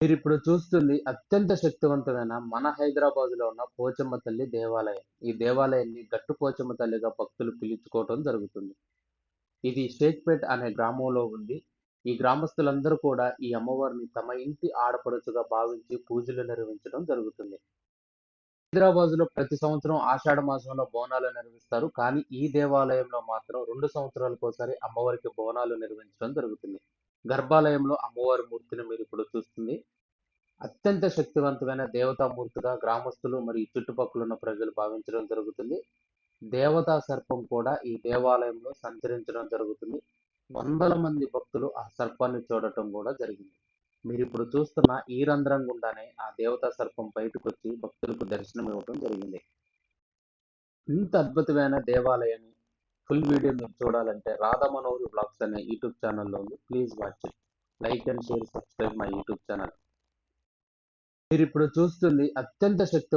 మీరు ఇప్పుడు చూస్తుంది అత్యంత శక్తివంతమైన మన హైదరాబాద్లో ఉన్న పోచమ్మ తల్లి దేవాలయం. ఈ దేవాలయాన్ని గట్టు పోచమ్మ తల్లిగా భక్తులు పిలుచుకోవటం జరుగుతుంది. ఇది షేక్‌పేట్ అనే గ్రామంలో ఉంది. ఈ గ్రామస్తులందరూ కూడా ఈ అమ్మవారిని తమ ఇంటి ఆడపడుచుగా భావించి పూజలు నిర్వహించడం జరుగుతుంది. హైదరాబాద్లో ప్రతి సంవత్సరం ఆషాఢ మాసంలో బోనాలు నిర్వహిస్తారు. కానీ ఈ దేవాలయంలో మాత్రం రెండు సంవత్సరాలకోసారి అమ్మవారికి బోనాలు నిర్వహించడం జరుగుతుంది. గర్భాలయంలో అమ్మవారి మూర్తిని మీరు ఇప్పుడు చూస్తుంది. అత్యంత శక్తివంతమైన దేవతామూర్తిగా గ్రామస్తులు మరియు చుట్టుపక్కల ఉన్న ప్రజలు భావించడం జరుగుతుంది. దేవతా సర్పం కూడా ఈ దేవాలయంలో సంచరించడం జరుగుతుంది. వందల మంది భక్తులు ఆ సర్పాన్ని చూడటం కూడా జరిగింది. మీరు ఇప్పుడు చూస్తున్న ఈ రంధ్రం గుండానే ఆ దేవతా సర్పం బయటకొచ్చి భక్తులకు దర్శనం ఇవ్వటం జరిగింది. ఇంత అద్భుతమైన దేవాలయాన్ని ఫుల్ వీడియో మీరు చూడాలంటే రాధా మనోహరి బ్లాగ్స్ అనే యూట్యూబ్ ఛానల్‌లో ఉంది. Please watch it. Like and share subscribe my YouTube channel. మీరు ఇప్పుడు చూస్తుంది అత్యంత శక్తి